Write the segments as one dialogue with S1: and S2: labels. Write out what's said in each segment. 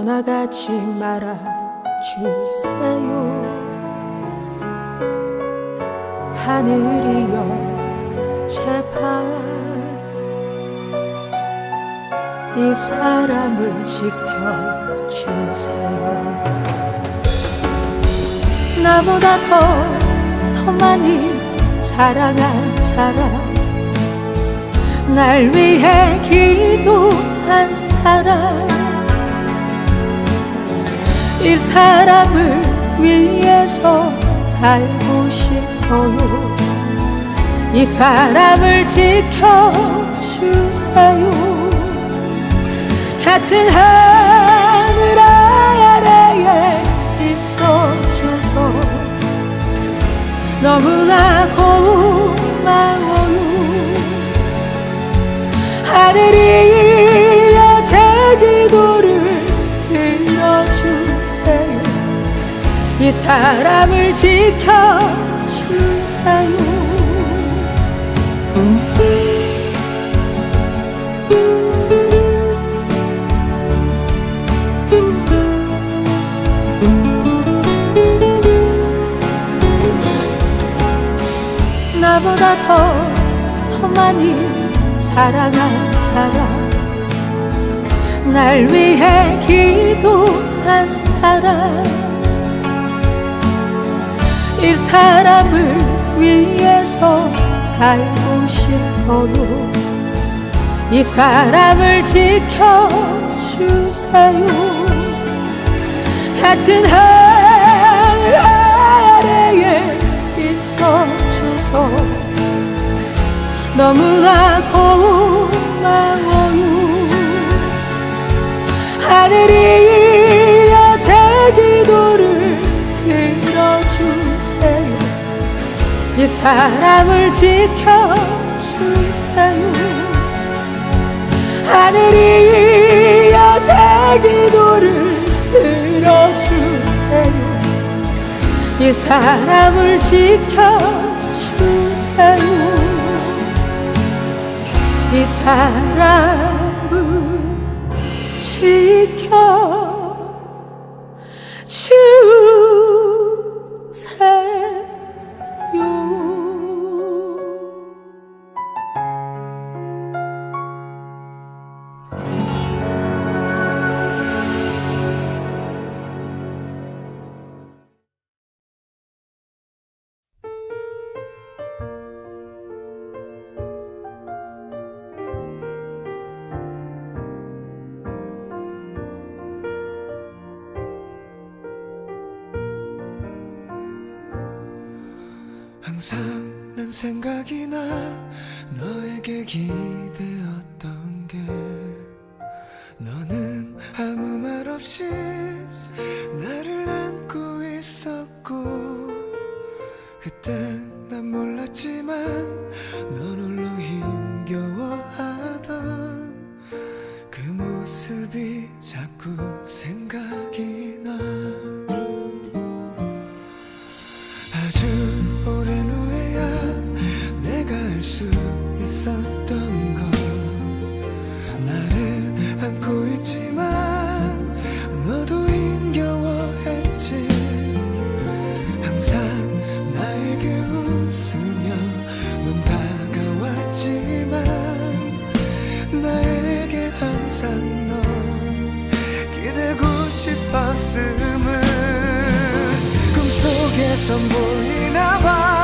S1: 떠나가지 말아 주세요. 하늘이여 제발 이 사람을 지켜 주세요. 나보다 더, 더 많이 사랑한 사람 날 위해 기도한 사람 이 사람을 위해서 살고 싶어요. 이 사람을 지켜주세요. 같은 하늘 아래에 있어줘서 너무나 고마워요. 하늘이 이 사람을 지켜주세요. 나보다 더 많이 사랑한 사람. 날 위해 기도한 사람 이 사람을 위해서 살고 싶어요. 이 사람을 지켜주세요. 같은 하늘 아래에 있어줘서 너무나 고마워요. 하늘이 여 제 기도를 들어주 세요 이 사람을 지켜주세요 하늘이여 제 기도를 들어주세요. 이 사람을 지켜주세요 이 사람을 지켜
S2: 항상 난 생각이 나 너에게 기대었던 게 너는 아무 말 없이 나를 안고 있었고 그땐 난 몰랐지만 넌 홀로 힘겨워하던 그 모습이 자꾸 생각이 나. 아주 싶었음을 꿈속에선 보이나 봐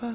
S3: 吧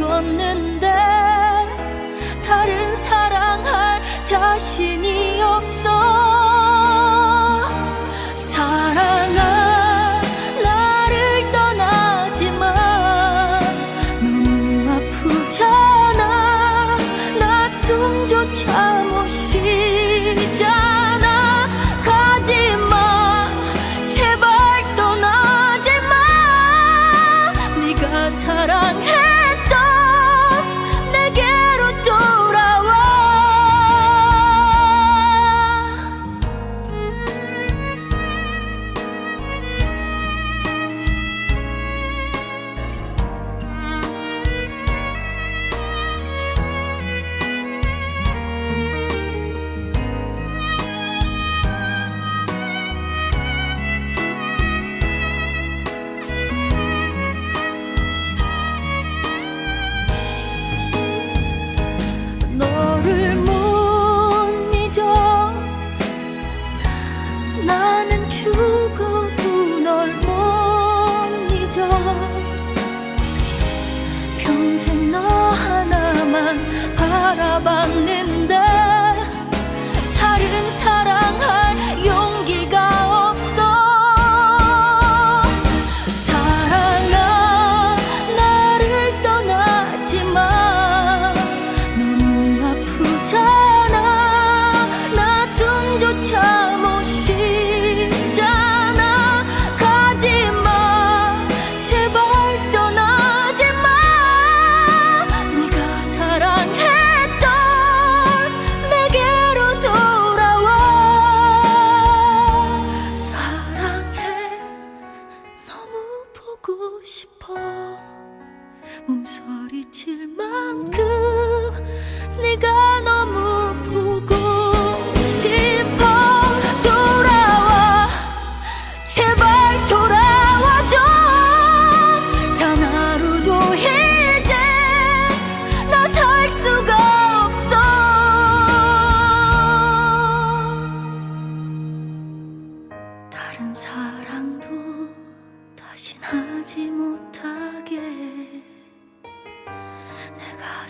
S3: 줬는데 다른 사랑할 자신.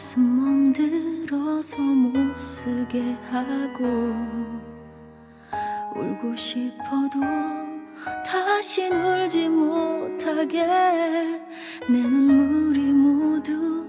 S3: 가슴 멍들어서 못 쓰게 하고 울고 싶어도 다시 울지 못하게 내 눈물이 모두